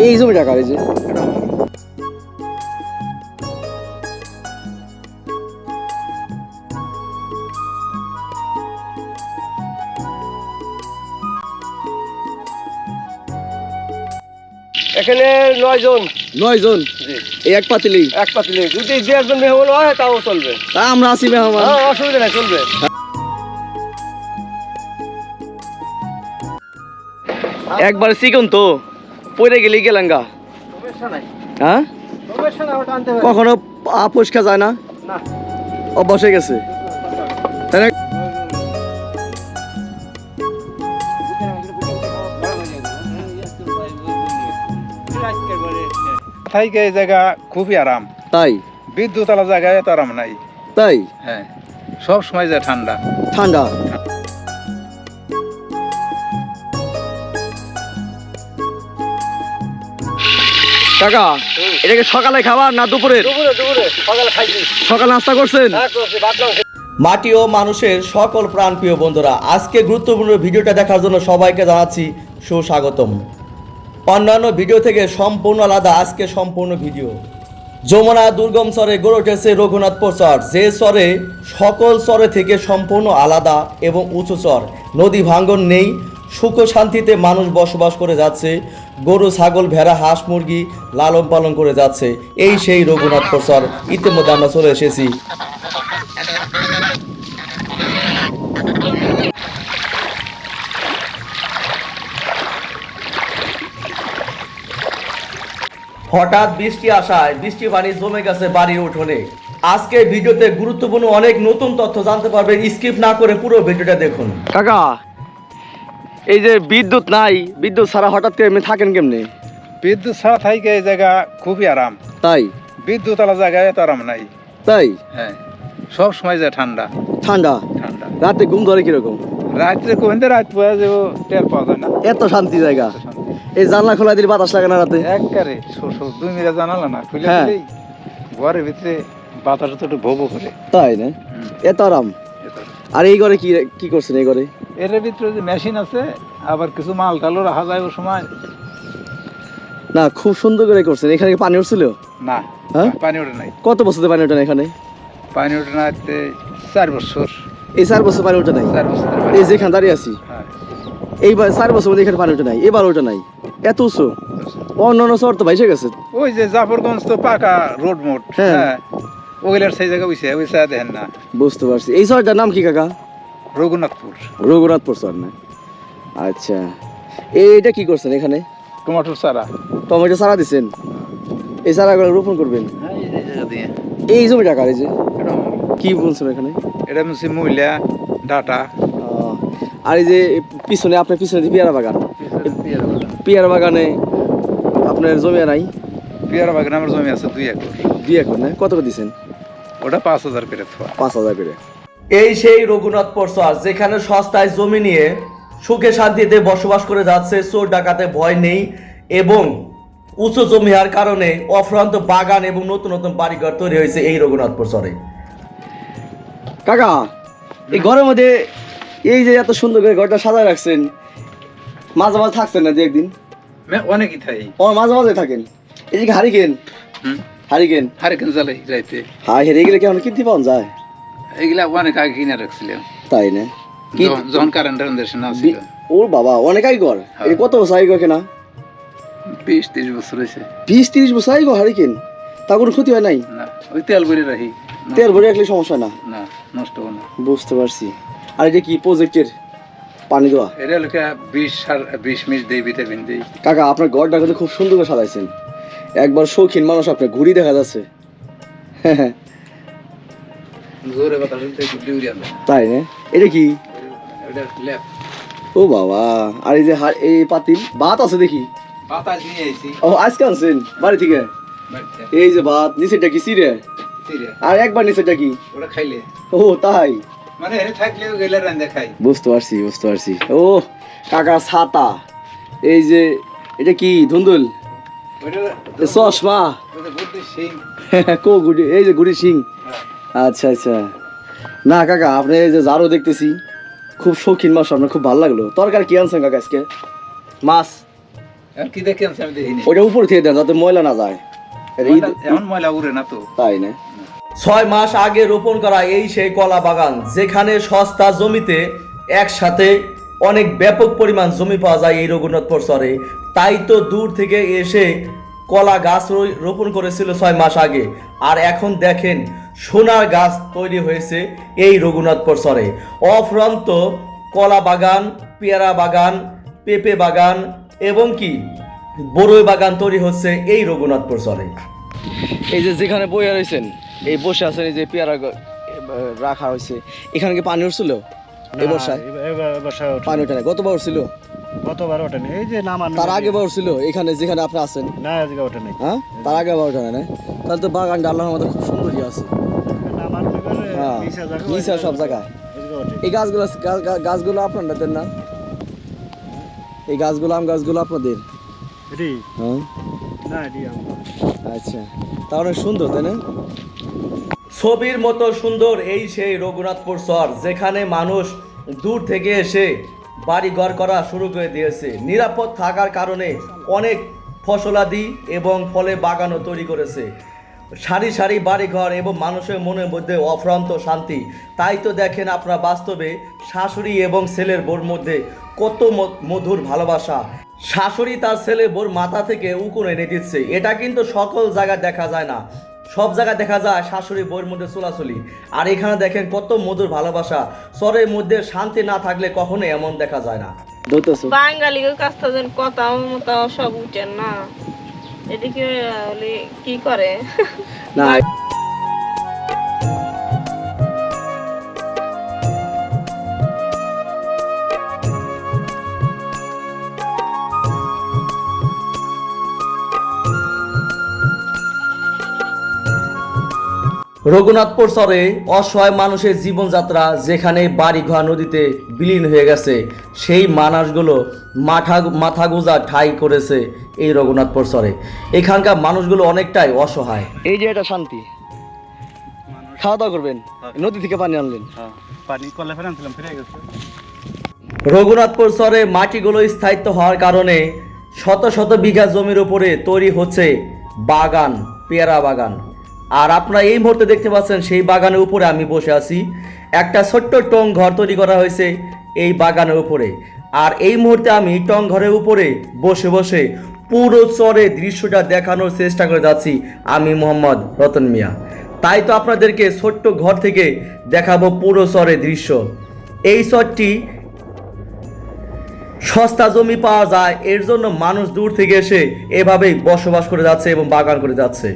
এই জমিটা কার এই যে? এখানে নয় জন। নয় জন? এই এক পাতিলি? এক পাতিলে। যদি যে একজন মেহমান হয় তাও চলবে। তা আমরা আছি মেহমান। হ্যাঁ অসুবিধা নাই চলবে। একবার চিকন তো পড়ে গেলি সমস্যা নাই হ্যাঁ? কখনো পরিষ্কার যায় না? হয়ে গেছে। থাইকে এই জায়গা খুবই আরাম। তাই? বিদ্যুৎ আলা জায়গায় এত আরাম নাই। তাই? হ্যাঁ। সব সময় যায় ঠান্ডা। ঠান্ডা। কাকা এটাকে সকালে খাবার না দুপুরের দুপুরে দুপুরে। সকালে সকাল নাস্তা করছেন? হ্যাঁ মাটি ও মানুষের সকল প্রাণপ্রিয় বন্ধুরা আজকে গুরুত্বপূর্ণ ভিডিওটা দেখার জন্য সবাইকে জানাচ্ছি সুস্বাগতম। অন্যান্য ভিডিও থেকে সম্পূর্ণ আলাদা আজকে সম্পূর্ণ ভিডিও। যমুনা দুর্গম স্বরে গড়ে উঠেছে রঘুনাথপুর চর যে স্বরে সকল স্বরে থেকে সম্পূর্ণ আলাদা এবং উঁচু চর নদী ভাঙ্গন নেই সুখ শান্তিতে মানুষ বসবাস করে যাচ্ছে, গরু, ছাগল, ভেড়া, হাঁস, মুরগি লালন পালন করে যাচ্ছে। এই সেই রঘুনাথপুর চর ইতিমধ্যে আমরা চলে এসেছি। হঠাৎ বৃষ্টি আসায় বৃষ্টি পানি জমে গেছে বাড়ির উঠোনে। আজকে ভিডিওতে গুরুত্বপূর্ণ অনেক নতুন তথ্য জানতে পারবেন। স্কিপ না করে পুরো ভিডিওটা দেখুন। কাকা এই যে বিদ্যুৎ নাই বিদ্যুৎ ছাড়া হঠাৎ করে এমনি থাকেন কেমনে? বিদ্যুৎ ছাড়া থাইকে এই জায়গা খুবই আরাম। তাই? বিদ্যুৎ আলা জায়গায় এত আরাম নাই। তাই? হ্যাঁ সব সময় যায় ঠান্ডা। ঠান্ডা? ঠান্ডা। রাতে ঘুম ধরে কীরকম? রাত্রে কোহেন্দে রাত পয়া যাব টের পাওয়া যায় না। এত শান্তি জায়গা। এই জানলা খোলা দিলে বাতাস লাগে না রাতে? একবারে দুই মিনিট জানালো না খুলে হ্যাঁ। ঘরের ভিতরে বাতাস তো একটু ভোগো করে। তাই না? এত আরাম। এত আরাম। আর এই ঘরে কি কি করছেন এই ঘরে? এর ভিতরে যে মেশিন আছে আবার কিছু মাল টালও রাখা যায় ও সময়। না খুব সুন্দর করে করছেন। এখানে কি পানি উঠছিল? না হ্যাঁ? পানি ওঠে নাই। কত বছর পানি ওঠে না এখানে? পানি ওঠে না চার বছর। এই চার বছর পানি ওঠে নাই? চার বছর এই যেখানে দাঁড়িয়ে আছি। হ্যাঁ, এইবার চার বছর মধ্যে এখানে পানি ওঠে নাই। এবার ওঠে নাই। এত উঁচু? অন্য অন্য শহর তো ভাইসে গেছে। ওই যে জাফরগঞ্জ তো পাকা রোড মোড হ্যাঁ। হ্যাঁ। ওইগুলার সেই জায়গা উইছে ওই দেখেন না। বুঝতে পারছি। এই শহরটার নাম কি কাকা? রঘুনাথপুর। রঘুনাথপুর শহর না? আচ্ছা। এইটা কি করছেন এখানে? টমাটোর চারা। টমেটো চারা দিছেন? এই চারাগুলো রোপণ করবেন? হ্যাঁ, এই জমি টাকা এই যে। কি বলছেন এখানে? এটা হচ্ছে মহিলা ডাটা। আর এই যে পিছনে আপনার পিছনে যে পেয়ারা বাগান? পেয়ারা বাগানে। আপনার জমি নাই? পেয়ারা বাগান আমার জমি আছে দুই একর। দুই একর না? কত করে দিছেন? ওটা পাঁচ হাজার থোয়া পাঁচ হাজার করে। এই সেই রঘুনাথ পরসার যেখানে সস্তায় জমি নিয়ে সুখে শান্তিতে বসবাস করে যাচ্ছে চোর ডাকাতে ভয় নেই এবং উঁচু জমি হওয়ার কারণে অফ্রান্ত বাগান এবং নতুন নতুন বাড়িঘর তৈরি হয়েছে এই রঘুনাথপুর শহরে কাকা এই ঘরের মধ্যে এই যে এত সুন্দর করে ঘরটা সাজায় রাখছেন মাঝে মাঝে থাকছেন না যে একদিন? অনেকই ও মাঝে মাঝে থাকেন? এই যে হারিকেন। হারিকেন? হারিকেন জ্বালাই রাইতে। হাই হেরে গেলে কেমন কিনতে পাওয়া যায়? এগুলা অনেক আগে কিনে রাখছিলাম। তাই না? কি যখন- যখন কারেন্টের দেশে না ছিল। ওর বাবা অনেক আগে কর হ্যাঁ। এই কত বছর আগে কেনা? বিশ তিরিশ বছর হয়েছে। বিশ তিরিশ বছর আগে কর হারিকেন তা কোনো ক্ষতি হয় নাই? না ওই তেল ভরে রাখি। তেল ভরে রাখলে সমস্যা না? না নষ্ট হবে না। বুঝতে পারছি। আর এটা কি প্রজেক্টের পানি দেওয়া? এটা লোকে বিশ সার বিশ মিনিট দেই ভিটামিন দেই। কাকা আপনার ঘরটা কিন্তু খুব সুন্দর করে সাজাইছেন। একবার শৌখিন মানুষ আপনার ঘুরি দেখা যাচ্ছে। জোরে বাতাস একটু তাই না? এটা কি? এটা ল্যাপ ও বাবা আর এই যে এই পাতিল ভাত আছে দেখি? বাতাস নিয়ে আইছি। ও আজকে আনছেন? বাড়ি থেকে? এই যে ভাত নিচেরটা কি সিরে? আর একবার নিচেরটা কি? ওটা খাইলে। ও তাই? মানে এনে থাকলেও গেলে রান্দা খাই বুঝতে পারছি বুঝতে পারছি। ও কাকা ছাতা। এই যে এটা কি ধুন্দুল? চশমা। সিং কো গুড়ি এই যে গুড়ি সিং আচ্ছা আচ্ছা। না কাকা আপনি এই যে জারো দেখতেছি খুব শৌখিন মাছ আপনার খুব ভালো লাগল। তরকারি কি আনছেন কাকা আজকে? মাছ? কি দেখি আনছে আমি দেখিনি। ওইটা উপরে থেকে দেন যাতে ময়লা না যায়। এমন ময়লা উড়ে না তো। তাই না? ছয় মাস আগে রোপণ করা এই সেই কলা বাগান যেখানে সস্তা জমিতে একসাথে অনেক ব্যাপক পরিমাণ জমি পাওয়া যায় এই রঘুনাথপুর শহরে। তাই তো দূর থেকে এসে কলা গাছ রো- রোপণ করেছিল ছয় মাস আগে। আর এখন দেখেন সোনার গাছ তৈরি হয়েছে এই রঘুনাথপুর শহরে। অফ্রান্ত কলা বাগান পেয়ারা বাগান পেঁপে বাগান এবং কি বড়ই বাগান তৈরি হচ্ছে এই রঘুনাথপুর শহরে। এই যে যেখানে বইয়া রয়েছেন এই বসে আছেন এই যে পেয়ারা রাখা হয়েছে। এখানে কি পানি উঠছিল? এই বর্ষায়? পানি ওঠে না গতবার উঠছিল গতবার এই যে নামান তার আগে বার উঠছিল এখানে যেখানে আপনি আছেন। না আজকে ওঠে হ্যাঁ? তার আগে বার ওঠে না? না? তাহলে তো বাগানটা আল্লাহর আমাদের খুব সুন্দরই আছে। নামান সব জায়গায় এই গাছগুলো গা- গা- গাছগুলো আপনার না? এই গাছগুলো আম গাছগুলো আপনাদের? হ্যাঁ? আচ্ছা। তা অনেক সুন্দর তাই না? ছবির মতো সুন্দর এই সেই রঘুনাথপুর শহর যেখানে মানুষ দূর থেকে এসে বাড়ি ঘর করা শুরু করে দিয়েছে। নিরাপদ থাকার কারণে অনেক ফসলাদি এবং ফলে বাগানও তৈরি করেছে। সারি সারি বাড়িঘর এবং মানুষের মনের মধ্যে অফ্রান্ত শান্তি। তাই তো দেখেন আপনারা বাস্তবে শাশুড়ি এবং ছেলের বোর মধ্যে কত মধুর ভালোবাসা। শাশুড়ি তার ছেলে বোর মাথা থেকে উকুন এনে দিচ্ছে। এটা কিন্তু সকল জায়গায় দেখা যায় না। সব জায়গায় দেখা যায় শাশুড়ি বইয়ের মধ্যে চলাচলি। আর এখানে দেখেন কত মধুর ভালোবাসা। স্বরের মধ্যে শান্তি না থাকলে কখনো এমন দেখা যায় না। বাঙালি কাজটা কথা মতো সব উঠেন না। এদিকে কি করে? না রঘুনাথপুর শহরে অসহায় মানুষের জীবনযাত্রা যেখানে বাড়িঘর নদীতে বিলীন হয়ে গেছে সেই মানুষগুলো মাথা মাথা গোজা ঠাই করেছে এই রঘুনাথপুর শহরে। এখানকার মানুষগুলো অনেকটাই অসহায়। এই যে এটা শান্তি। খাওয়া দাওয়া করবেন নদী থেকে পানি আনলেন। পানি কলে ফেলে আনছিলাম ফিরে গেছে। রঘুনাথপুর শহরে মাটিগুলো স্থায়িত্ব হওয়ার কারণে শত শত বিঘা জমির উপরে তৈরি হচ্ছে বাগান পেয়ারা বাগান। আর আপনারা এই মুহূর্তে দেখতে পাচ্ছেন সেই বাগানের উপরে আমি বসে আছি। একটা ছোট্ট টং ঘর তৈরি করা হয়েছে এই বাগানের উপরে। আর এই মুহূর্তে আমি টং ঘরের উপরে বসে বসে পুরো চরে দৃশ্যটা দেখানোর চেষ্টা করে যাচ্ছি আমি মোহাম্মদ রতন মিয়া। তাই তো আপনাদেরকে ছোট্ট ঘর থেকে দেখাবো পুরো চরের দৃশ্য। এই চরটি সস্তা জমি পাওয়া যায়, এর জন্য মানুষ দূর থেকে এসে এভাবেই বসবাস করে যাচ্ছে এবং বাগান করে যাচ্ছে।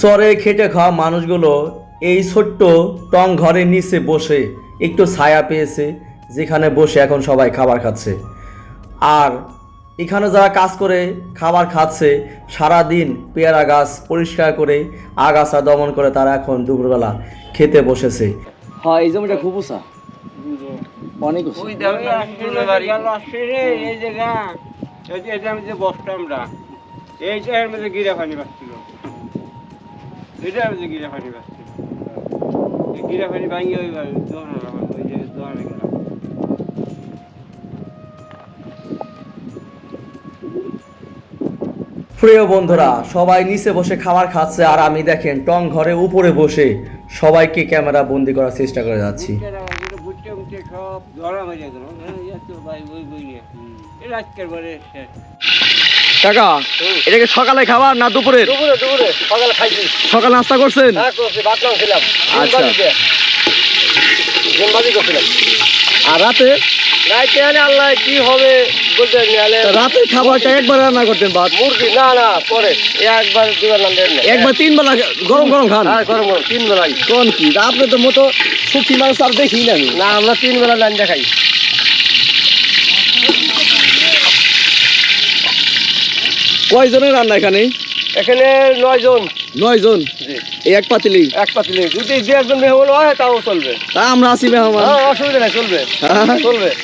চরে খেটে খাওয়া মানুষগুলো এই ছোট্ট টং ঘরের নিচে বসে একটু ছায়া পেয়েছে যেখানে বসে এখন সবাই খাবার খাচ্ছে। আর এখানে যারা কাজ করে খাবার খাচ্ছে সারা দিন পেয়ারা গাছ পরিষ্কার করে আগাছা দমন করে তারা এখন দুপুরবেলা খেতে বসেছে। হ্যাঁ এই জমিটা খুব উঁচা। অনেক এই জায়গা এই যে এটা আমি যে বসতাম আমরা এই জায়গার মধ্যে গিরা পানি বাঁচছিল গিরা পানি বাঁচছিল গিরা পানি ভাঙিয়ে ওই দোকানে ওই যে দোকানে গেলাম। প্রিয় বন্ধুরা সবাই নিচে বসে খাবার খাচ্ছে আর আমি দেখেন টং ঘরে উপরে বসে সবাইকে ক্যামেরা বন্দি করার চেষ্টা করে যাচ্ছি। সব ধরা হয়ে গেল ভাই এটা কাকা এটাকে সকালে খাবার না দুপুরে দুপুরে দুপুরে সকালে খাইছি। সকাল নাস্তা করছেন? হ্যাঁ করছি ছিলাম আচ্ছা। করছিলাম। আর রাতে? আল্লাহ কি হবে বলতে রাতে খাবারটা একবার রান্না করতেন ভাত? মুরগি না না পরে। একবার দুবার একবার তিন বেলা গরম গরম খান? হ্যাঁ গরম গরম তিন কোন কি? আপনি তো মতো সুখী মানুষ আর দেখি না না আমরা তিন বেলা লাইন দেখাই। কয়জনের রান্না এখানে? এখানে নয় জন নয় জন এই এক পাতিলি এক পাতিলে যদি দু একজন মেহমান হয় তাও চলবে। তা আমরা আছি মেহমান। হ্যাঁ অসুবিধা নাই চলবে। হ্যাঁ। চলবে।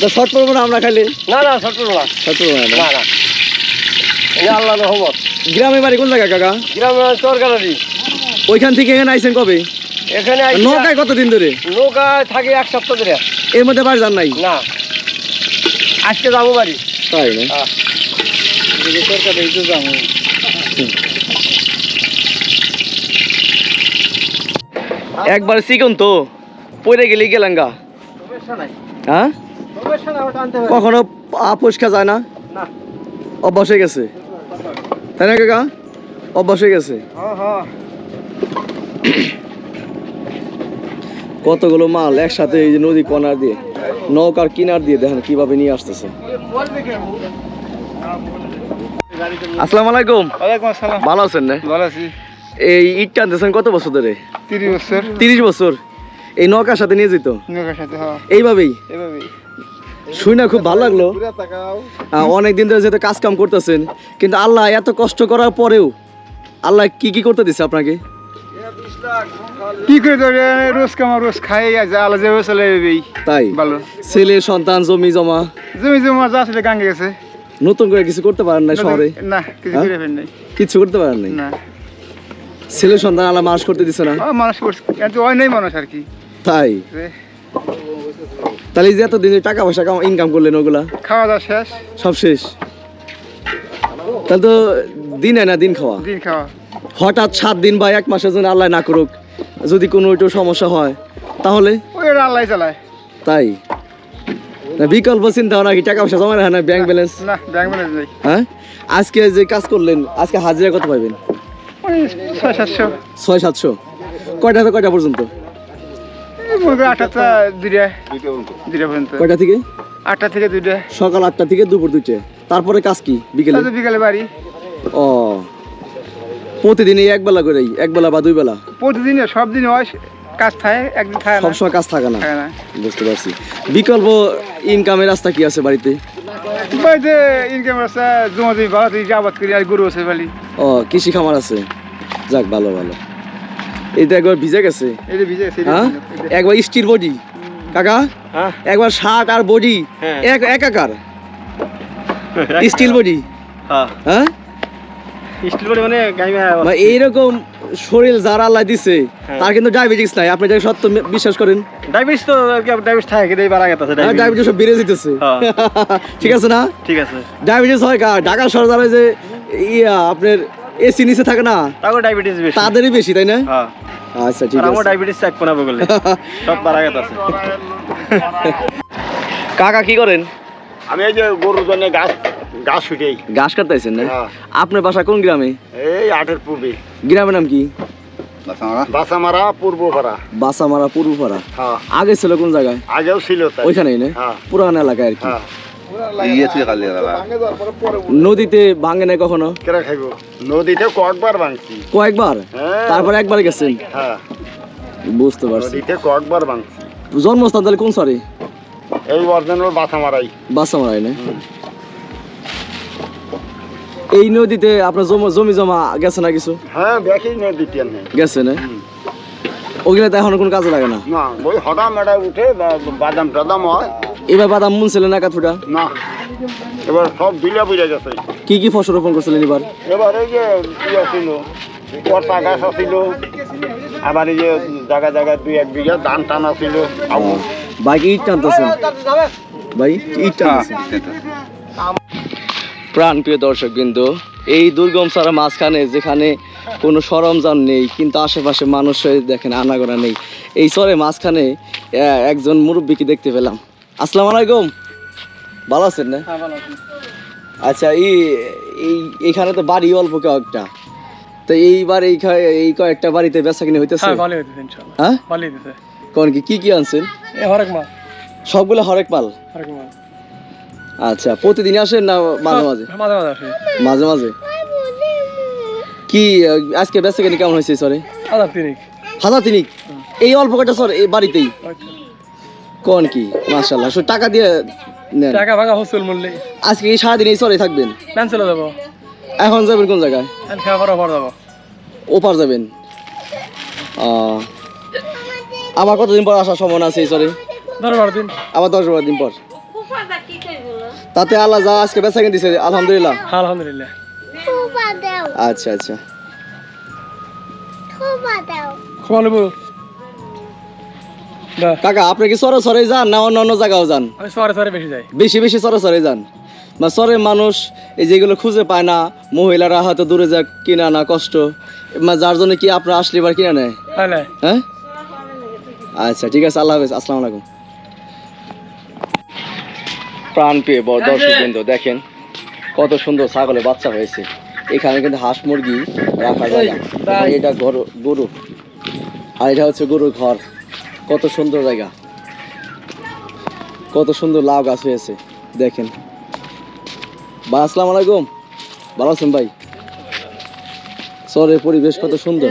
তো শর্ট পড়ব না আমরা খাইলে না না ছোট না। শর্ট পড়ব না না না। আল্লাহ রহমত। গ্রামের বাড়ি কোন জায়গায় কাকা? গ্রামে সরকারি ওইখান থেকে এখানে আইছেন কবে? এখানে নৌকায় কতদিন ধরে? নৌকা থাকে এক সপ্তাহ ধরে। এর মধ্যে বাড়ি যান নাই? না। আজকে যাব বাড়ি। তাই না? সরকার এই তো যাব। একবার চিকন তো পড়ে গেলি গেলাঙ্গা হ্যাঁ? কখনো পরিষ্কার যায় না? না। অভ্যাস হয়ে গেছে? তাই না কাকা? অভ্যাস হয়ে গেছে? কতগুলো মাল একসাথে এই যে নদী কনার দিয়ে নৌকার কিনার দিয়ে দেখেন কীভাবে নিয়ে আসতেছে। আসসালামু আলাইকুম। ওয়ালাইকুম আসসালাম। ভালো আছেন না? ভালো আছি। এই ইট টানতেছেন কত বছর ধরে? তিরিশ বছর। তিরিশ বছর। এই নৌকার সাথে নিয়ে যেত? নৌকার সাথে হ্যাঁ। এইভাবেই? এভাবেই শুই না খুব ভালো লাগল। অনেক দিন ধরে যেহেতু কাজ কাম করতেছেন কিন্তু আল্লাহ এত কষ্ট করার পরেও আল্লাহ কি কি করতে দিচ্ছে আপনাকে? কি করে তো রোজ কামা রোজ খাই আছে আলো যে চলে এবেই। তাই? ভালো। ছেলে সন্তান জমি জমা? জমি জমি যা আছে গাঙ্গে গেছে। নতুন করে কিছু করতে পারেন না শহরে? না কিছু হ্যাঁ? করে ফেল নাই। কিছু করতে পারেন নাই? না। ছেলে সন্তান আল্লাহ মাস করতে দিচ্ছে না? মানুষ করছে। কিন্তু ওই নেই মানুষ আর কি। তাই? তাহলে যে এত দিনে টাকা পয়সা ইনকাম করলেন ওগুলা? খাওয়া দাওয়া শেষ। সব শেষ? তাহলে তো দিন না দিন খাওয়া? দিন খাওয়া। হঠাৎ সাত দিন বা এক মাসের জন্য আল্লাহ না করুক যদি কোনো একটু সমস্যা হয় তাহলে? আল্লাহ চালায়। তাই? বিকল্প চিন্তা নাকি টাকা পয়সা জমা রাখে না ব্যাংক ব্যালেন্স না ব্যাংক ব্যালেন্স নেই। হ্যাঁ? আজকে যে কাজ করলেন আজকে হাজিরা কত পাইবেন? ওই ছয় সাতশো। ছয় সাতশো। কয়টা থেকে কয়টা পর্যন্ত? এই করো আটটা দুইটা। দুইটা পর্যন্ত। কয়টা থেকে? আটটা থেকে দুইটা। সকাল আটটা থেকে দুপুর দুইটা। তারপরে কাজ কি বিকেলে? বিকালে বাড়ি। ও প্রতিদিন এই এক বেলা করেই এক বেলা বা দুই বেলা প্রতিদিন সব দিন হয় কাজ থাকে একদিন থাকে না। সবসময় কাজ থাকে না? বুঝতে পারছি। বিকল্প ইনকামের রাস্তা কি আছে বাড়িতে? বাড়িতে ইনকাম আছে জমা জমি ভালো তুই আবাদ করি আর গরু আছে বালি ও কৃষি খামার আছে? যাক ভালো ভালো। এটা একবার ভিজে গেছে। যে ভিজে হ্যাঁ? একবার স্টিল বডি। কাকা? হ্যাঁ? একবার শার্ট আর বডি। হ্যাঁ। এক একাকার স্টিল বডি। হ্যাঁ? এইরকম শরীর যার আল্লাহ দিছে হ্যাঁ। তার কিন্তু ডায়াবেটিস নাই। আপনি যাকে সত্য বিশ্বাস করেন। ডায়াবেটিস তো ডায়াবেটিস থাকে কিন্তু এবার আগে আছে ডায়াবেটিস সব বেড়ে যেতেছে। হ্যাঁ। ঠিক আছে না? ঠিক আছে। ডায়াবেটিস হয় কার? ঢাকা শহর যারা যে ইয়া আপনার এসি নিচে থাকে না তারপর ডায়াবেটিস বেশি। তাদেরই বেশি তাই না? হ্যাঁ। আচ্ছা ঠিক আর আমার ডায়াবেটিস চেক কোনা বগলে সব বার আগে আছে। কাকা কি করেন? আমি এই যে গরুর জন্য গাছ ঘাস কাটতেছেন না? হ্যাঁ। আপনার বাসা কোন গ্রামে? এই আটের পূর্বে। গ্রামের নাম কি? বাসামারা। পূর্ব পাড়া বাসামারা পূর্বপাড়া। হ্যাঁ। আগে ছিল কোন জায়গায়? আগেও ছিল তাই। ওইখানেই না? হ্যাঁ। পুরান এলাকায় আর কি। হ্যাঁ। নদীতে ভাঙে নাই কখনো? নদীতে কয়েকবার ভাঙছি। কয়েকবার? তারপরে একবার গেছেন? হ্যাঁ। বুঝতে পারছি। নদীতে কয়েকবার ভাঙছি। জন্মস্থান তাহলে কোন সরে? এই অর্জনের বাসামারাই। বাসামারাই না? এই নদীতে আপনার জমি জমি জমা গেছে না কিছু? হ্যাঁ দেখি নদীতে গেছে না? ওগুলো তো এখন কোনো কাজে লাগে না? না ওই হঠাৎ মেটা উঠে বাদাম টাদাম হয়। এবার বাদাম মুন ছিলেন না কাঠুটা না এবার সব বিলে বুঝে গেছে। কি কি ফসল রোপণ করছিলেন এবার? এবার এই যে ইয়ে ছিল কর্তা গাছ ছিল আবার এই যে জায়গা জায়গা দুই এক বিঘা ধান টানা ছিল আবু। ভাই কি ইট টানতেছেন? ভাই ইট টানতেছেন? প্রাণ প্রিয় দর্শক বিন্দু এই দুর্গম সারা মাঝখানে যেখানে কোনো সরঞ্জাম নেই কিন্তু আশেপাশে মানুষ দেখেন আনাগোনা নেই এই চরে মাঝখানে একজন মুরব্বীকে দেখতে পেলাম। আসসালামু আলাইকুম। ভালো আছেন না? আচ্ছা এই এই এইখানে তো বাড়ি অল্প কয়েকটা। তো এইবার এই এই কয়েকটা বাড়িতে বেচা কিনে হইতেছে হ্যাঁ? হ্যাঁ কোন কি কি কি আনছেন? হরেক মাল। সবগুলো হরেক মাল? হরেক মাল। আচ্ছা প্রতিদিন আসেন না মাঝে মাঝে? মাঝে মাঝে আসে। মাঝে মাঝে? কি আজকে বেচা কিনে? কেমন হয়েছে সরে হাজার তিনিক হাজার তিনিক এই অল্প কটা সর এই বাড়িতেই? কোন কি? মাশাল্লাহ সো টাকা দিয়ে নেন। টাকা ভাঙা হোস্টেল মূল্যে। আজকে এই সারাদিন এই সরে থাকবেন? প্যান চলে যাব। এখন যাবেন কোন জায়গায়? প্যান খাওয়া পরে পর যাব। ওপার যাবেন? আবার কতদিন পর আসার সম্ভাবনা আছে এই সরে ধরো বারো দিন। আবার দশ বারো দিন পর। তাতে আল্লাহ যা আজকে বেচা কিনে দিছে আলহামদুলিল্লাহ। হ্যাঁ আলহামদুলিল্লাহ আচ্ছা আচ্ছা। কাকা আপনি কি সরে সরে যান না অন্য অন্য জায়গাও যান? আমি সরে সরে বেশি যাই। বেশি বেশি সরে সরে যান। বা সরে মানুষ এই যেগুলো খুঁজে পায় না মহিলারা হয়তো দূরে যাক কিনা না কষ্ট। মা যার জন্য কি আপনার আসলে এবার কিনা নেয়? তাহলে হ্যাঁ? আচ্ছা ঠিক আছে আল্লাহ হাফেজ আসসালামু আলাইকুম। প্রাণ পেয়ে বড় দর্শক বিন্দু দেখেন কত সুন্দর ছাগলের বাচ্চা হয়েছে। এখানে কিন্তু হাঁস মুরগি রাখা যায় না। এটা গরু গরু। আর এটা হচ্ছে গরুর ঘর। কত সুন্দর জায়গা। কত সুন্দর লাউ গাছ হয়েছে। দেখেন। ভাই আসসালামু আলাইকুম। ভালো আছেন ভাই? শহরের পরিবেশ কত সুন্দর।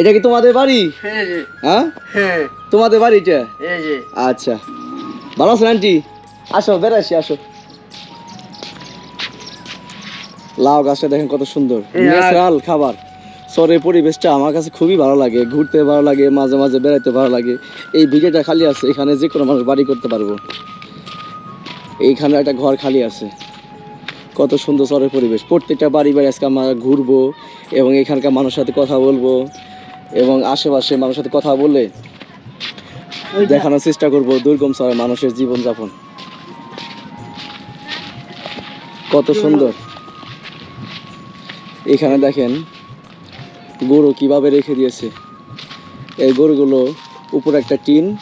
এটা কি তোমাদের বাড়ি? হ্যাঁ? তোমাদের বাড়ি এটা আচ্ছা। ভালো আছেন আন্টি? আসো বেড়াসি আসো। লাউ গাছটা দেখেন কত সুন্দর। ন্যাচারাল খাবার। শহরের পরিবেশটা আমার কাছে খুবই ভালো লাগে। ঘুরতে ভালো লাগে মাঝে মাঝে বেড়াইতে ভালো লাগে। এই ভিডিওটা খালি আছে এখানে যে কোনো মানুষ বাড়ি করতে পারব। এইখানে একটা ঘর খালি আছে। কত সুন্দর শহরের পরিবেশ। প্রত্যেকটা বাড়ি বাড়ি আজকে আমরা ঘুরবো এবং এখানকার মানুষের সাথে কথা বলব এবং আশেপাশে মানুষের সাথে কথা বলে দেখানোর চেষ্টা করব দুর্গম শহরের মানুষের জীবনযাপন। কত সুন্দর। এখানে দেখেন গরু কীভাবে রেখে দিয়েছে। এই গরুগুলো উপরে একটা টিন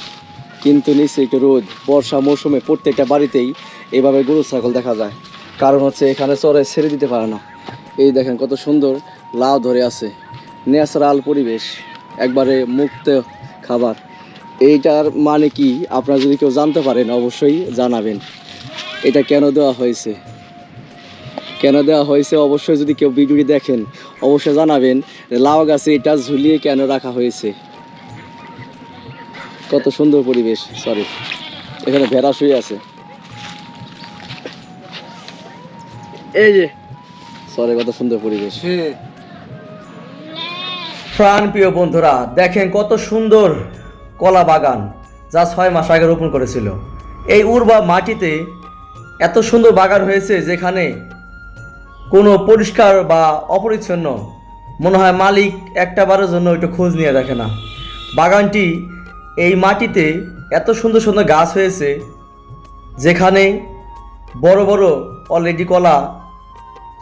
কিন্তু নিচে একটু রোদ। বর্ষা মৌসুমে প্রত্যেকটা বাড়িতেই এভাবে গরু ছাগল দেখা যায়। কারণ হচ্ছে এখানে চরে ছেড়ে দিতে পারে না। এই দেখেন কত সুন্দর লাউ ধরে আছে। ন্যাচারাল পরিবেশ একবারে মুক্ত খাবার। এইটার মানে কি? আপনারা যদি কেউ জানতে পারেন অবশ্যই জানাবেন। এটা কেন দেওয়া হয়েছে? কেন দেওয়া হয়েছে অবশ্যই যদি কেউ ভিডিওটি দেখেন অবশ্যই জানাবেন লাউ গাছে এটা ঝুলিয়ে কেন রাখা হয়েছে। কত সুন্দর পরিবেশ সরি এখানে ভেড়া শুয়ে আছে। এই যে। সরি কত সুন্দর পরিবেশ। প্রাণ প্রিয় বন্ধুরা দেখেন কত সুন্দর কলা বাগান যা ছয় মাস আগে রোপণ করেছিল। এই উর্বা মাটিতে এত সুন্দর বাগান হয়েছে যেখানে কোনো পরিষ্কার বা অপরিচ্ছন্ন। মনে হয় মালিক একটা বারের জন্য ওইটা খোঁজ নিয়ে দেখে না। বাগানটি এই মাটিতে এত সুন্দর সুন্দর গাছ হয়েছে, যেখানে বড় বড় অলরেডি কলা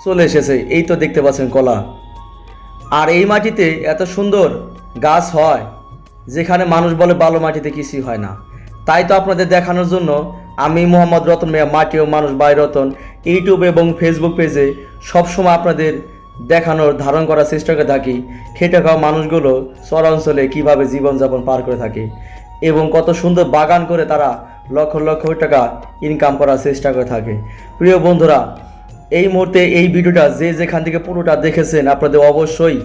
চলে এসেছে। এই তো দেখতে পাচ্ছেন কলা। আর এই মাটিতে এত সুন্দর গাছ হয়, যেখানে মানুষ বলে ভালো মাটিতে কিছুই হয় না। তাই তো আপনাদের দেখানোর জন্য আমি মোহাম্মদ রতন মিয়া, মাটি ও মানুষ বাই রতন। ইউটিউব এবং ফেসবুক পেজে সবসময় আপনাদের দেখানোর, ধারণ করার চেষ্টা করে থাকি। খেটে খাওয়া মানুষগুলো চরাঞ্চলে কীভাবে জীবনযাপন পার করে থাকে এবং কত সুন্দর বাগান করে তারা লক্ষ লক্ষ টাকা ইনকাম করার চেষ্টা করে থাকে। প্রিয় বন্ধুরা, এই মুহূর্তে এই ভিডিওটা যে যেখান থেকে পুরোটা দেখেছেন আপনাদের অবশ্যই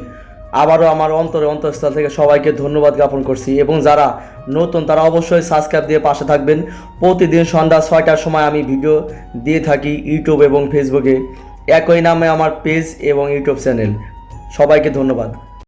আবারও আমার অন্তরে অন্তঃস্থল থেকে সবাইকে ধন্যবাদ জ্ঞাপন করছি এবং যারা নতুন, তারা অবশ্যই সাবস্ক্রাইব দিয়ে পাশে থাকবেন। প্রতিদিন সন্ধ্যা ছয়টার সময় আমি ভিডিও দিয়ে থাকি ইউটিউব এবং ফেসবুকে একই নামে আমার পেজ এবং ইউটিউব চ্যানেল সবাইকে ধন্যবাদ।